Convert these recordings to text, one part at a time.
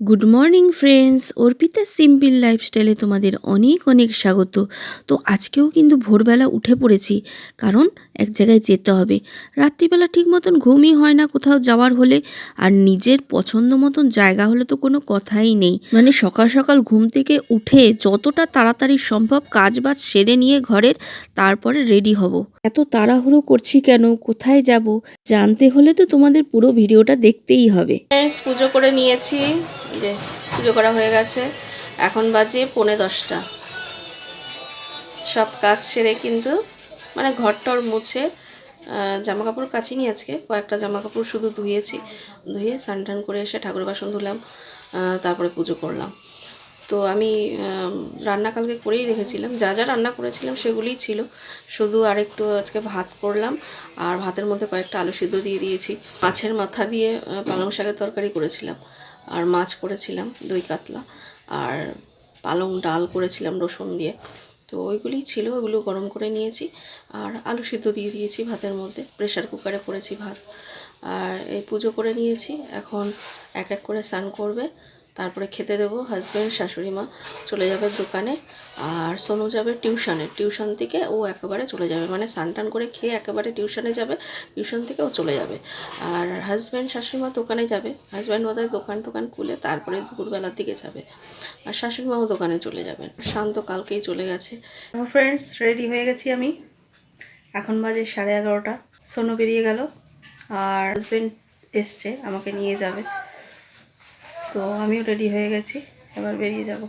Good morning friends Arpita simple লাইফস্টাইলে তোমাদের অনেক অনেক স্বাগত। তো আজকেও কিন্তু ভোরবেলা উঠে পড়েছি, কারণ এক জায়গায় যেতে হবে। রাত্রিবেলা ঠিক মতন ঘুমই হয় না কোথাও যাওয়ার হলে, আর নিজের পছন্দ মতন জায়গা হলে তো কোনো কথাই নেই। মানে সকাল সকাল ঘুম থেকে উঠে যতটা তাড়াতাড়ি সম্ভব কাজ বাজ সেরে নিয়ে ঘরের তারপরে রেডি হব। এত তাড়াহুড়ো করছি কেন? কোথায় যাব? জানতে হলে তো তোমাদের পুরো ভিডিওটা দেখতেই হবে। পুজো করে নিয়েছি। যে পুজো করা হয়ে গেছে। এখন বাজে পৌনে দশটা। সব কাজ সেরে কিন্তু মানে ঘরটর মুছে জামা কাপড় কাচিনি আজকে। কয়েকটা জামা কাপড় শুধু ধুয়েছি, ধুয়ে স্নান টান করে এসে ঠাকুর বাসন ধুলাম তারপরে পুজো করলাম। তো আমি রান্না কালকে করেই রেখেছিলাম। যা যা রান্না করেছিলাম সেগুলিই ছিল। শুধু আরেকটু আজকে ভাত করলাম আর ভাতের মধ্যে কয়েকটা আলু সিদ্ধ দিয়ে দিয়েছি। মাছের মাথা দিয়ে পালং শাকের তরকারি করেছিলাম। আর মাছ করেছিলাম, দই কাতলা। আর পালং ডাল করেছিলাম, রসুন দিয়ে। তো ওইগুলিই ছিল, ওগুলো গরম করে নিয়েছি। আর আলু সিদ্ধ দিয়ে দিয়েছি ভাতের মধ্যে। প্রেশার কুকারে করেছি ভাত। আর এই পুজো করে নিয়েছি। এখন এক এক করে স্নান করবে। তারপরে খেতে দেবো হাজব্যান্ড শাশুড়ি মা চলে যাবে দোকানে আর সোনু যাবে টিউশনে টিউশন থেকে ও একেবারে চলে যাবে মানে স্নান টান করে খেয়ে একেবারে টিউশনে যাবে টিউশন থেকে ও চলে যাবে। আর হাজব্যান্ড শাশুড়ি মা দোকানে যাবে। হাজব্যান্ড বোধহয় দোকান টোকান খুলে তারপরে দুপুরবেলার দিকে যাবে। আর শাশুড়ি মাও দোকানে চলে যাবেন শান্ত কালকেই চলে গেছে। ফ্রেন্ডস রেডি হয়ে গেছি আমি। এখন বাজে সাড়ে এগারোটা। সোনু বেরিয়ে গেল। আর হাজব্যান্ড এসছে, আমাকে নিয়ে যাবে। তো আমিও রেডি হয়ে গেছি, এবার বেরিয়ে যাব।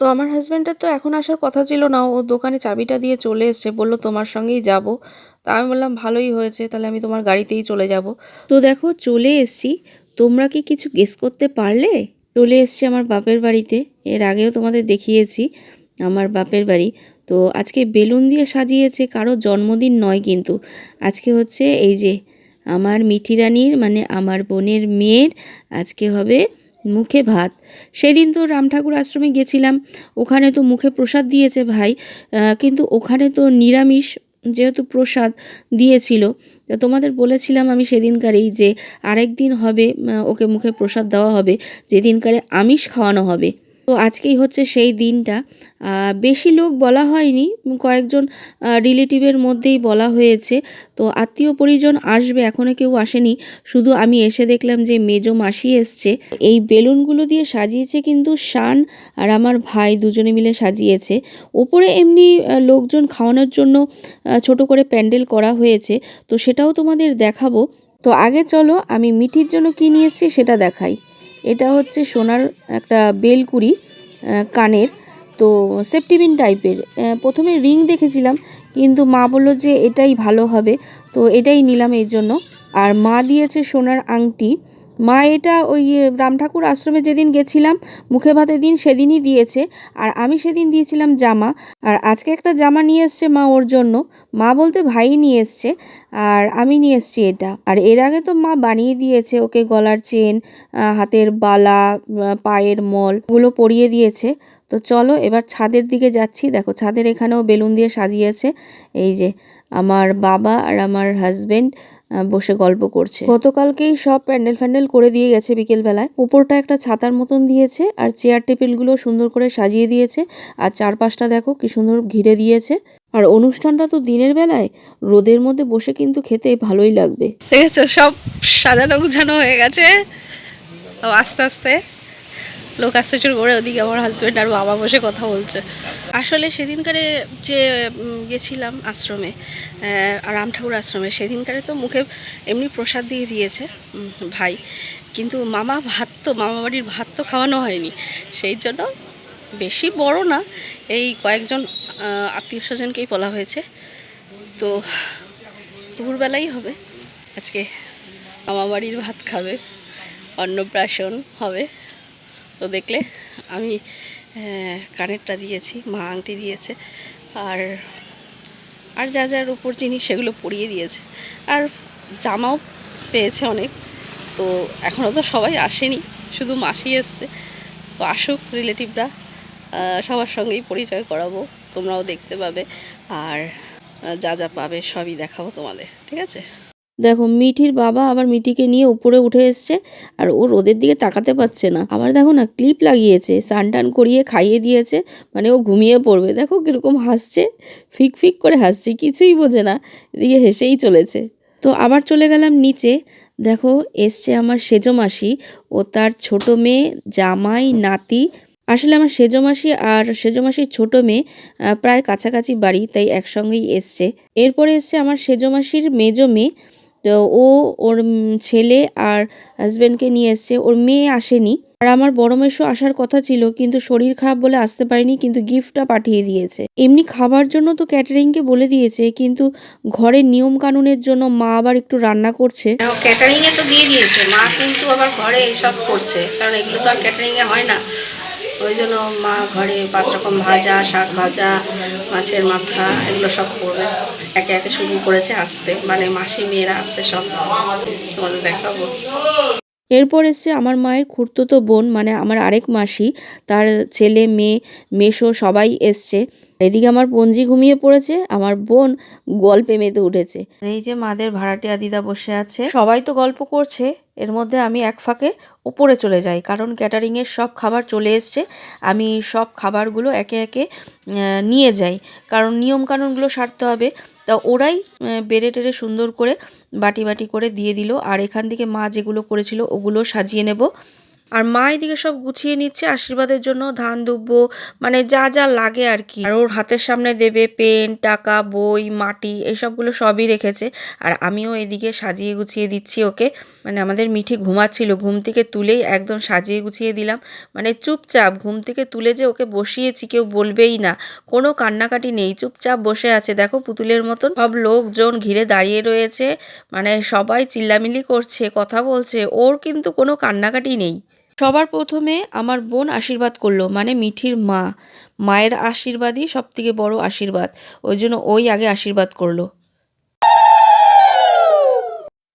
তো আমার হাজব্যান্ডের তো এখন আসার কথা ছিল না, ও দোকানে চাবিটা দিয়ে চলে এসছে, বলল তোমার সঙ্গেই যাব। তা আমি বললাম, ভালোই হয়েছে, তাহলে আমি তোমার গাড়িতেই চলে যাব। তো দেখো, চলে এসছি। তোমরা কি কিছু গেস করতে পারলে? চলে এসছি আমার বাপের বাড়িতে, এর আগেও তোমাদের দেখিয়েছি আমার বাপের বাড়ি। তো আজকে বেলুন দিয়ে সাজিয়েছে, কারও জন্মদিন নয় কিন্তু। আজকে হচ্ছে এই যে, আমার মিঠি রানীর মানে আমার বোনের মেয়ের, আজকে হবে মুখে ভাত। সেদিন তো রাম ঠাকুর আশ্রমে গেছিলাম। ওখানে তো মুখে প্রসাদ দিয়েছে ভাই। কিন্তু ওখানে তো নিরামিষ যেহেতু প্রসাদ দিয়েছিল তোমাদের বলেছিলাম আমি সেদিনকারেই যে আরেক দিন হবে ওকে মুখে প্রসাদ দেওয়া হবে। যেদিনকারে আমিষ খাওয়ানো হবে। তো আজকেই হচ্ছে সেই দিনটা। বেশি লোক বলা হয়নি, কয়েকজন রিলেটিভের মধ্যেই বলা হয়েছে। তো আত্মীয় পরিজন আসবে এখনও কেউ আসেনি। শুধু আমি এসে দেখলাম যে মেজো মাসি এসছে। এই বেলুনগুলো দিয়ে সাজিয়েছে কিন্তু শান আর আমার ভাই দুজনে মিলে সাজিয়েছে। ওপরে এমনি লোকজন খাওয়ানোর জন্য ছোট করে প্যান্ডেল করা হয়েছে। তো সেটাও তোমাদের দেখাবো। তো আগে চলো, আমি মিঠির জন্য কী নিয়ে এসছি সেটা দেখাই। এটা হচ্ছে সোনার একটা বেলকুড়ি কানের, তো সেফটিবিন টাইপের প্রথমে রিং দেখেছিলাম, কিন্তু মা বলল যে এটাই ভালো হবে, তো এটাই নিলাম এই জন্য। আর মা দিয়েছে সোনার আংটি মা এটা ওই রাম ঠাকুর আশ্রমে যেদিন গেছিলাম, মুখে ভাতের দিন সেদিনই দিয়েছে। আর আমি সেদিন দিয়েছিলাম জামা। আর আজকে একটা জামা নিয়ে এসছে মা ওর জন্য। মা বলতে ভাই নিয়ে এসছে। আর আমি নিয়ে এসছি এটা। আর এর আগে তো মা বানিয়ে দিয়েছে ওকে গলার চেন হাতের বালা পায়ের মল ওগুলো পরিয়ে দিয়েছে। তো চলো এবার ছাদের দিকে যাচ্ছি। দেখো ছাদের এখানেও বেলুন দিয়ে সাজিয়েছে। এই যে আমার বাবা আর আমার হাজবেন্ড বসে গল্প করছে। গতকালকেই সব প্যান্ডেল ফ্যান্ডেল করে দিয়ে গেছে বিকেলবেলায়। উপরটা একটা ছাতার মতন দিয়েছে আর চেয়ার টেবিলগুলো সুন্দর করে সাজিয়ে দিয়েছে। আর চারপাশটা দেখো কি সুন্দর ঘিরে দিয়েছে। আর অনুষ্ঠানটা তো দিনের বেলায় রোদের মধ্যে বসে কিন্তু খেতে ভালোই লাগবে। ঠিক আছে সব সাজানো গুছানো হয়ে গেছে। আস্তে আস্তে লোক আসতে শুরু করে ওদিকে আমার হাজব্যান্ড আর বাবা বসে কথা বলছে। আসলে সেদিনকারে যে গেছিলাম আশ্রমে রাম ঠাকুর আশ্রমে, সেদিনকারে তো মুখে এমনি প্রসাদ দিয়ে দিয়েছে ভাই। কিন্তু মামা ভাত তো, মামা বাড়ির ভাত তো খাওয়ানো হয়নি। সেই জন্য বেশি বড় না, এই কয়েকজন আত্মীয় স্বজনকেই বলা হয়েছে। তো দুপুরবেলাই হবে, আজকে মামা বাড়ির ভাত খাবে, অন্নপ্রাশন হবে। তো দেখলে আমি কানেরটা দিয়েছি, মা আংটি দিয়েছে, আর আর যা যার উপর জিনিস সেগুলো পরিয়ে দিয়েছে। আর জামাও পেয়েছে অনেক, তো এখনও তো সবাই আসেনি, শুধু মাসি এসছে। তো আসুক রিলেটিভরা সবার সঙ্গেই পরিচয় করাবো, তোমরাও দেখতে পাবে, আর যা যা পাবে সবই দেখাবো তোমাদের, ঠিক আছে? দেখো, মিঠির বাবা আবার মিঠিকে নিয়ে উপরে উঠে এসছে আর ও রোদের দিকে তাকাতে পারছে না। আবার দেখো না, ক্লিপ লাগিয়েছে টান করিয়ে খাইয়ে দিয়েছে মানে ও ঘুমিয়ে পড়বে। দেখো কীরকম হাসছে, ফিক ফিক করে হাসছে, কিছুই বোঝে না, এদিকে হেসেই চলেছে। তো আবার চলে গেলাম নিচে। দেখো, এসছে আমার সেজো মাসি ও তার ছোট মেয়ে, জামাই, নাতি। আসলে আমার সেজো মাসি আর সেজো মাসির ছোট মেয়ে প্রায় কাছাকাছি বাড়ি, তাই একসঙ্গেই এসছে। এরপরে এসছে আমার সেজো মাসির মেজো মেয়ে তো ও ওর ছেলে আর হাজব্যান্ডকে নিয়ে এসছে। ওর মেয়ে আসেনি। আর আমার বড় মেশো আসার কথা ছিল, কিন্তু শরীর খারাপ বলে আসতে পারেনি, কিন্তু গিফটটা পাঠিয়ে দিয়েছে। এমনি খাবার জন্য তো ক্যাটারিংকে বলে দিয়েছে, কিন্তু ঘরের নিয়ম কানুনের জন্য মা আবার একটু রান্না করছে। ক্যাটারিং এ তো দিয়ে দিয়েছে। মা কিন্তু আবার ঘরে এসব করছে। কারণ এগুলো তো আর ক্যাটারিং এ হয় না। ওই জন্য মা ঘরে পাঁচ রকম ভাজা, শাক ভাজা, মাছের মাথা, এগুলো সব করবে। একে একে শুরু করেছে আসতে। মানে মাসি, মেয়েরা আসছে সব। তোমাদের দেখাবো। এরপর এসছে আমার মায়ের খুড়তুতো বোন মানে আমার আরেক মাসি, তার ছেলে, মেয়ে মেশো সবাই এসছে। এদিকে আমার পঞ্জি ঘুমিয়ে পড়েছে, আমার বোন গল্পে মেতে উঠেছে। এই যে মাদের ভাড়াটিয়া দিদা বসে আছে, সবাই তো গল্প করছে, এর মধ্যে আমি এক ফাঁকে উপরে চলে যাই, কারণ ক্যাটারিংয়ের সব খাবার চলে এসছে, আমি সব খাবারগুলো একে একে নিয়ে যাই, কারণ নিয়মকানুনগুলো সারতে হবে। তা ওরাই বেড়ে টেড়ে সুন্দর করে বাটি বাটি করে দিয়ে দিল। আর এখান থেকে মা যেগুলো করেছিল ওগুলো সাজিয়ে নেব। আর মা এদিকে সব গুছিয়ে নিচ্ছে, আশীর্বাদের জন্য ধান দুব্ব মানে যা যা লাগে আর কি। আর ওর হাতের সামনে দেবে পেন, টাকা, বই, মাটি, এসবগুলো সবই রেখেছে। আর আমিও এদিকে সাজিয়ে গুছিয়ে দিচ্ছি ওকে। মানে আমাদের মিঠি ঘুমাচ্ছিল, ঘুম থেকে তুলেই একদম সাজিয়ে গুছিয়ে দিলাম। মানে চুপচাপ ঘুম থেকে তুলে যে ওকে বসিয়েছি, কেউ বলবেই না। কোনো কান্নাকাটি নেই, চুপচাপ বসে আছে। দেখো পুতুলের মতন সব লোকজন ঘিরে দাঁড়িয়ে রয়েছে। মানে সবাই চিল্লামিল্লি করছে, কথা বলছে। ওর কিন্তু কোনো কান্নাকাটি নেই। সবার প্রথমে আমার বোন আশীর্বাদ করল মানে মিঠির মা। মায়ের আশীর্বাদই সব থেকে বড় আশীর্বাদ। ওই জন্য ওই আগে আশীর্বাদ করল।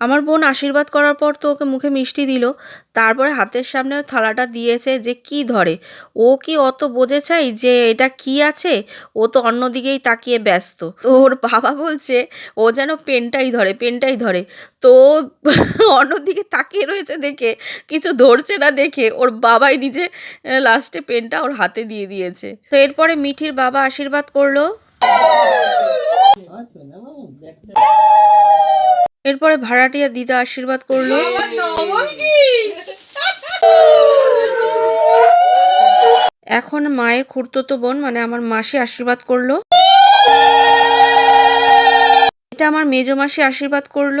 আমার বোন আশীর্বাদ করার পর তো ওকে মুখে মিষ্টি দিল। তারপরে হাতের সামনে থালাটা দিয়েছে যে কি ধরে। ও কি অত বোঝে চাই যে এটা কি আছে? ও তো অন্যদিকেই তাকিয়ে ব্যস্ত। তো ওর বাবা বলছে, ও যেন পেনটাই ধরে পেনটাই ধরে। তো অন্যদিকে তাকিয়ে রয়েছে দেখে, কিছু ধরছে না দেখে। ওর বাবাই নিজে লাস্টে পেনটা ওর হাতে দিয়ে দিয়েছে। তো এরপরে মিঠির বাবা আশীর্বাদ করল। এরপরে ভাড়াটিয়া দিদা আশীর্বাদ করল। এখন মায়ের খুড়তুতো বোন মানে আমার মাসি আশীর্বাদ করল। এটা আমার মেজো মাসি আশীর্বাদ করল।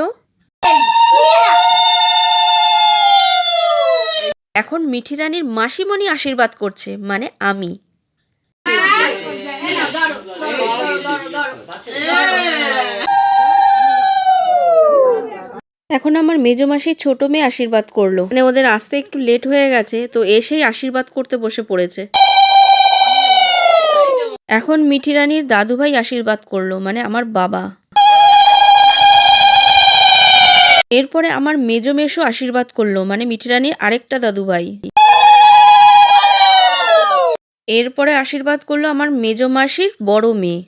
এখন মিঠি রানীর মাসিমণি আশীর্বাদ করছে মানে আমি। এখন আমার মেজো মাসির ছোট মেয়ে আশীর্বাদ করল। মানে ওদের আসতে একটু লেট হয়ে গেছে, তো এসেই আশীর্বাদ করতে বসে পড়েছে। এখন মিঠি রানীর দাদুভাই আশীর্বাদ করল মানে আমার বাবা। এরপরে আমার মেজো মেশো আশীর্বাদ করল মানে মিঠি রানীর আরেকটা দাদুভাই। এরপরে আশীর্বাদ করল আমার মেজো মাসির বড় মেয়ে।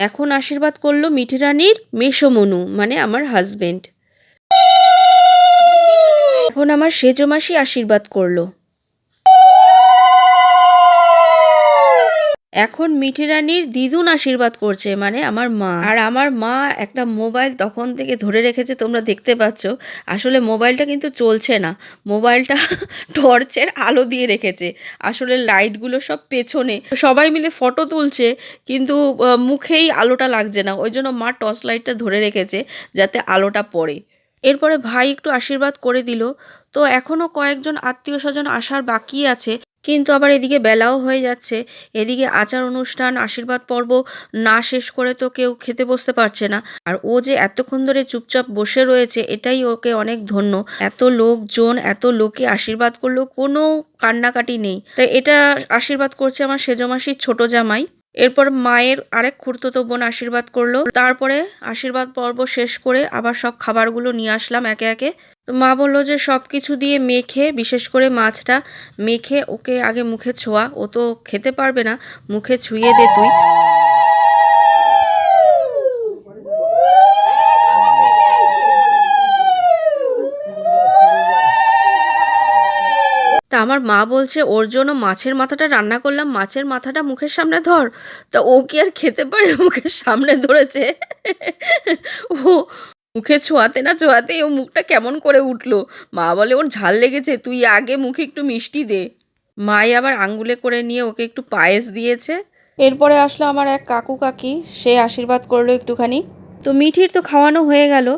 এখন আশীর্বাদ করল মিঠি রানীর মেষমনু মনু মানে আমার হাজবেন্ড এখন আমার সেজমাসি আশীর্বাদ করল। এখন মিঠি রানীর দিদুন আশীর্বাদ করছে মানে আমার মা। আর আমার মা একটা মোবাইল তখন থেকে ধরে রেখেছে, তোমরা দেখতে পাচ্ছ। আসলে মোবাইলটা কিন্তু চলছে না। মোবাইলটা টর্চের আলো দিয়ে রেখেছে। আসলে লাইটগুলো সব পেছনে। সবাই মিলে ফটো তুলছে, কিন্তু মুখেই আলোটা লাগছে না। ওই জন্য মা টর্চ লাইটটা ধরে রেখেছে, যাতে আলোটা পড়ে। এরপরে ভাই একটু আশীর্বাদ করে দিল। তো এখনও কয়েকজন আত্মীয় স্বজন আসার বাকি আছে। কিন্তু আবার এদিকে বেলাও হয়ে যাচ্ছে। এদিকে আচার অনুষ্ঠান, আশীর্বাদ পর্ব না শেষ করে তো কেউ খেতে বসতে পারছে না। আর ও যে এতক্ষণ ধরে চুপচাপ বসে রয়েছে, এটাই ওকে অনেক ধন্য। এত লোকজন, এত লোকে আশীর্বাদ করল, কোনো কান্নাকাটি নেই। তাই এটা আশীর্বাদ করছে আমার সেজমাসির ছোট জামাই। এরপর মায়ের আরেক খুড়তুতো বোন আশীর্বাদ করল। তারপরে আশীর্বাদ পর্ব শেষ করে আবার সব খাবারগুলো নিয়ে আসলাম একে একে। তো মা বলল যে সব কিছু দিয়ে মেখে, বিশেষ করে মাছটা মেখে ওকে আগে মুখে ছোঁয়া। ও তো খেতে পারবে না, মুখে ছুঁয়ে দে তুই। তা আমার মা বলছে, ওর জন্য মাছের মাথাটা রান্না করলাম, মাছের মাথাটা মুখের সামনে ধর। তা ও কি আর খেতে পারে, মুখের সামনে ধরেছে? ও মুখে ছোঁয়াতে না ছোঁয়াতেই ও মুখটা কেমন করে উঠল। মা বলে, ওর ঝাল লেগেছে, তুই আগে মুখে একটু মিষ্টি দে। মাই আবার আঙ্গুলে করে নিয়ে ওকে একটু পায়েস দিয়েছে। এরপরে আসলো আমার এক কাকু কাকি, সে আশীর্বাদ করল একটুখানি। তো মিঠির তো খাওয়ানো হয়ে গেল।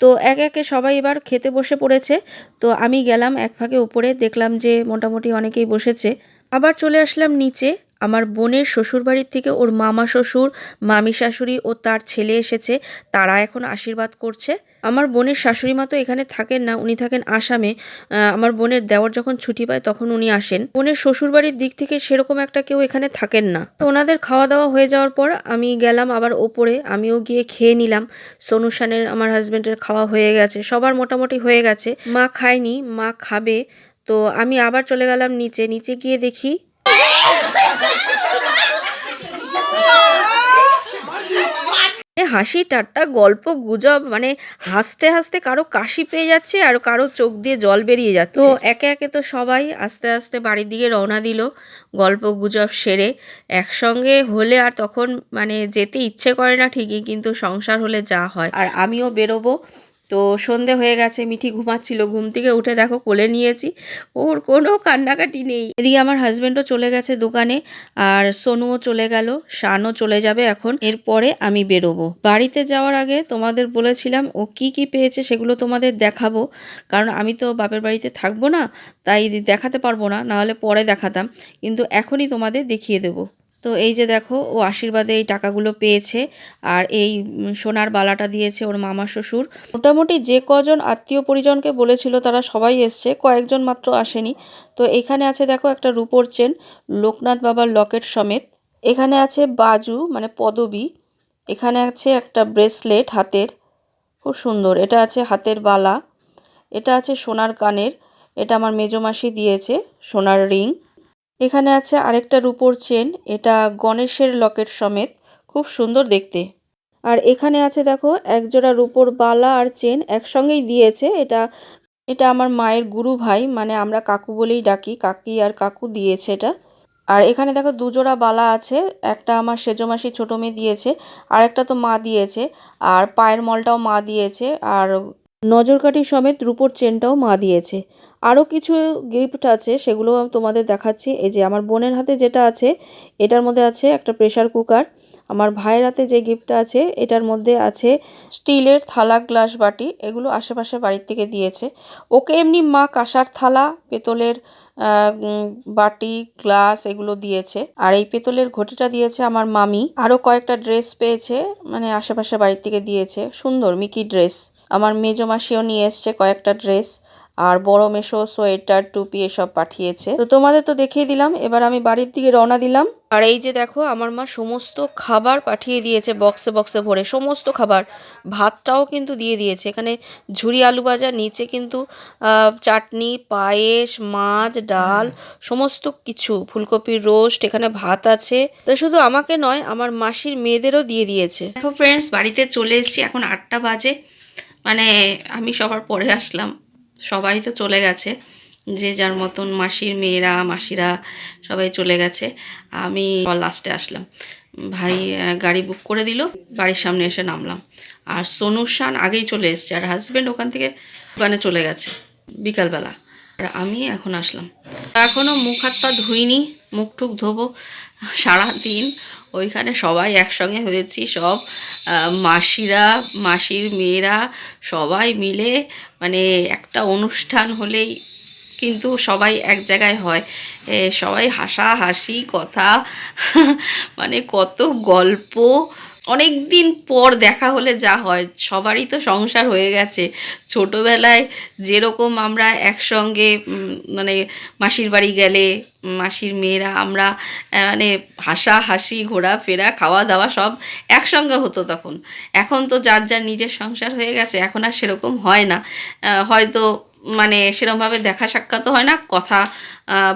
তো এক একে সবাই এবার খেতে বসে পড়েছে। তো আমি গেলাম এক ফাঁকে উপরে, দেখলাম যে মোটামুটি অনেকেই বসেছে। আবার চলে আসলাম নিচে। আমার বোনের শ্বশুরবাড়ির থেকে ওর মামা শ্বশুর, মামি শাশুড়ি ও তার ছেলে এসেছে, তারা এখন আশীর্বাদ করছে। আমার বোনের শাশুড়ি মা তো এখানে থাকেন না, উনি থাকেন আসামে। আমার বোনের দেওয়ার যখন ছুটি পায় তখন উনি আসেন। বোনের শ্বশুরবাড়ির দিক থেকে সেরকম একটা কেউ এখানে থাকেন না। তো ওনাদের খাওয়া দাওয়া হয়ে যাওয়ার পর আমি গেলাম আবার ওপরে, আমিও গিয়ে খেয়ে নিলাম। সনুশানের আমার হাজব্যান্ডের খাওয়া হয়ে গেছে, সবার মোটামুটি হয়ে গেছে। মা খায়নি, মা খাবে। তো আমি আবার চলে গেলাম নিচে নিচে গিয়ে দেখি হাসি ঠাট্টা, গল্প গুজব মানে হাসতে হাসতে কারও কাশি পেয়ে যাচ্ছে আর কারও চোখ দিয়ে জল বেরিয়ে যাচ্ছে। তো একে একে তো সবাই আস্তে আস্তে বাড়ির দিকে রওনা দিল, গল্প গুজব সেরে। একসঙ্গে হলে আর তখন মানে যেতে ইচ্ছে করে না ঠিকই, কিন্তু সংসার হলে যা হয়। আর আমিও বেরোবো। তো সন্ধে হয়ে গেছে, মিঠি ঘুমাচ্ছিল। ঘুম থেকে উঠে দেখো কোলে নিয়েছি, ওর কোনো কান্নাকাটি নেই। এদিকে আমার হাজবেন্ডও চলে গেছে দোকানে, আর সোনুও চলে গেল, শানও চলে যাবে এখন। এরপরে আমি বেরোবো। বাড়িতে যাওয়ার আগে তোমাদের বলেছিলাম, ও কি কি পেয়েছে সেগুলো তোমাদের দেখাবো। কারণ আমি তো বাপের বাড়িতে থাকব না, তাই দেখাতে পারব না, নাহলে পরে দেখাতাম। কিন্তু এখনই তোমাদের দেখিয়ে দেবো। তো এই যে দেখো, ও আশীর্বাদে এই টাকাগুলো পেয়েছে আর এই সোনার বালাটা দিয়েছে ওর মামা শ্বশুর। মোটামুটি যে কজন আত্মীয় পরিজনকে বলেছিল তারা সবাই এসছে, কয়েকজন মাত্র আসেনি। তো এখানে আছে দেখো একটা রূপোর চেন, লোকনাথ বাবার লকেট সমেত। এখানে আছে বাজু মানে পদবী। এখানে আছে একটা ব্রেসলেট হাতের, খুব সুন্দর। এটা আছে হাতের বালা। এটা আছে সোনার কানের। এটা আমার মেজমাসি দিয়েছে, সোনার রিং। এখানে আছে আরেকটা রূপোর চেন, এটা গণেশের লকেট সমেত, খুব সুন্দর দেখতে। আর এখানে আছে দেখো, একজোড়া রূপোর বালা আর চেন একসঙ্গেই দিয়েছে, এটা এটা আমার মায়ের গুরু ভাই মানে আমরা কাকু বলেই ডাকি, কাকি আর কাকু দিয়েছে এটা। আর এখানে দেখো দুজোড়া বালা আছে, একটা আমার সেজমাসি ছোটো মেয়ে দিয়েছে আর একটা তো মা দিয়েছে, আর পায়ের মলটাও মা দিয়েছে, আর নজরকাঠি সমেত রূপোর চেনটাও মা দিয়েছে। আরও কিছু গিফট আছে, সেগুলো আমি তোমাদের দেখাচ্ছি। এই যে আমার বোনের হাতে যেটা আছে, এটার মধ্যে আছে একটা প্রেসার কুকার। আমার ভাইয়ের হাতে যে গিফটটা আছে, এটার মধ্যে আছে স্টিলের থালা গ্লাস বাটি, এগুলো আশেপাশে বাড়ির থেকে দিয়েছে। ওকে এমনি মা কাঁসার থালা, পেতলের বাটি, গ্লাস এগুলো দিয়েছে। আর এই পেতলের ঘটিটা দিয়েছে আমার মামি। আরও কয়েকটা ড্রেস পেয়েছে মানে আশেপাশে বাড়ির থেকে দিয়েছে। সুন্দর, মিকি ড্রেস। আমার মেজো মাসিও নিয়ে এসছে কয়েকটা ড্রেস, আর বড় মেশো সোয়েটার, টুপি এসব পাঠিয়েছে। তো তোমাদের তো দেখিয়ে দিলাম, এবার আমি বাড়ির দিকে রওনা দিলাম। আর এই যে দেখো, আমার মা সমস্ত খাবার পাঠিয়ে দিয়েছে বক্সে বক্সে ভরে, সমস্ত খাবার। ভাতটাও কিন্তু দিয়ে দিয়েছে। এখানে ঝুরি আলু ভাজা, নিচে কিন্তু চাটনি, পায়েস, মাছ, ডাল, সমস্ত কিছু। ফুলকপির রোস্ট, এখানে ভাত আছে। তো শুধু আমাকে নয়, আমার মাসির মেয়েদেরও দিয়ে দিয়েছে। দেখো ফ্রেন্ডস বাড়িতে চলে এসেছি, এখন আটটা বাজে। মানে আমি সবার পরে আসলাম। সবাই তো চলে গেছে। যে যার মতন মাসির মেয়েরা, মাসিরা সবাই চলে গেছে। আমি লাস্টে আসলাম। ভাই গাড়ি বুক করে দিল। বাড়ির সামনে এসে নামলাম। আর সোনুর শান আগেই চলে এসছে। আর হাজব্যান্ড ওখান থেকে দোকানে চলে গেছে। বিকালবেলা। আর আমি এখন আসলাম। এখনও মুখ হাত পা ধুইনি, মুখ টুক ধোবো। সারাদিন ওইখানে সবাই একসঙ্গে হয়েছি, সব মাসিরা, মাসির মেয়েরা সবাই মিলে মানে একটা অনুষ্ঠান হলেই কিন্তু সবাই এক জায়গায় হয়। সবাই হাসা হাসি কথা মানে কত গল্প অনেক দিন পর দেখা হলে যা হয়, সবারই তো সংসার হয়ে গেছে। ছোটোবেলায় যেরকম আমরা একসঙ্গে মানে মাসির বাড়ি গেলে, মাসির মেয়েরা আমরা মানে হাসা হাসি, ঘোরাফেরা, খাওয়া দাওয়া সব একসঙ্গে হতো তখন। এখন তো যার যার নিজের সংসার হয়ে গেছে, এখন আর সেরকম হয় না। হয়তো মানে সেরকমভাবে দেখা সাক্ষাৎও হয় না, কথা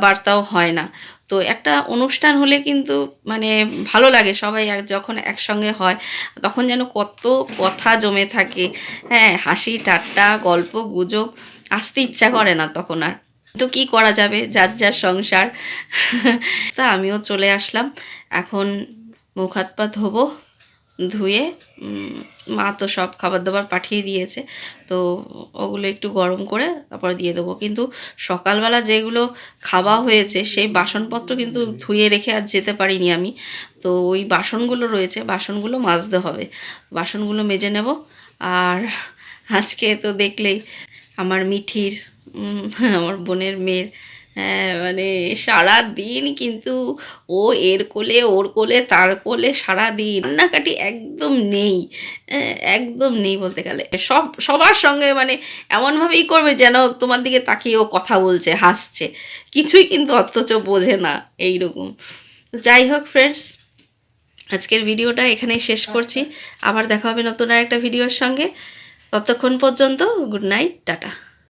বার্তাও হয় না। তো একটা অনুষ্ঠান হলে কিন্তু মানে ভালো লাগে সবাই এক, যখন একসঙ্গে হয়, তখন যেন কত কথা জমে থাকে। হ্যাঁ হাসি, ঠাট্টা, গল্প, গুজব, আসতে ইচ্ছা করে না তখন আর। তো কি করা যাবে? যার যার সংসার। তা আমিও চলে আসলাম। এখন মুখ হাত পা ধোবো। ধুয়ে মা তো সব খাবার দাবার পাঠিয়ে দিয়েছে। তো ওগুলো একটু গরম করে তারপর দিয়ে দেবো। কিন্তু সকালবেলা যেগুলো খাওয়া হয়েছে, সেই বাসনপত্র কিন্তু ধুয়ে রেখে আর যেতে পারিনি আমি। তো ওই বাসনগুলো রয়েছে, বাসনগুলো মাজতে হবে। বাসনগুলো মেজে নেব। আর আজকে তো দেখলেই আমার মিঠির আমার বোনের মেয়ের হ্যাঁ মানে সারা দিন কিন্তু ও এর কোলে ওর কোলে তার কোলে সারা দিন কান্নাকাটি একদম নেই হ্যাঁ, একদম নেই বলতে গেলে। সব সবার সঙ্গে মানে এমনভাবেই করবে যেন তোমার দিকে তাকিয়ে ও কথা বলছে হাসছে। কিছুই কিন্তু অথচ বোঝে না এইরকম। যাই হোক ফ্রেন্ডস আজকের ভিডিওটা এখানেই শেষ করছি। আবার দেখা হবে নতুন আর একটা ভিডিওর সঙ্গে। ততক্ষণ পর্যন্ত গুড নাইট টাটা।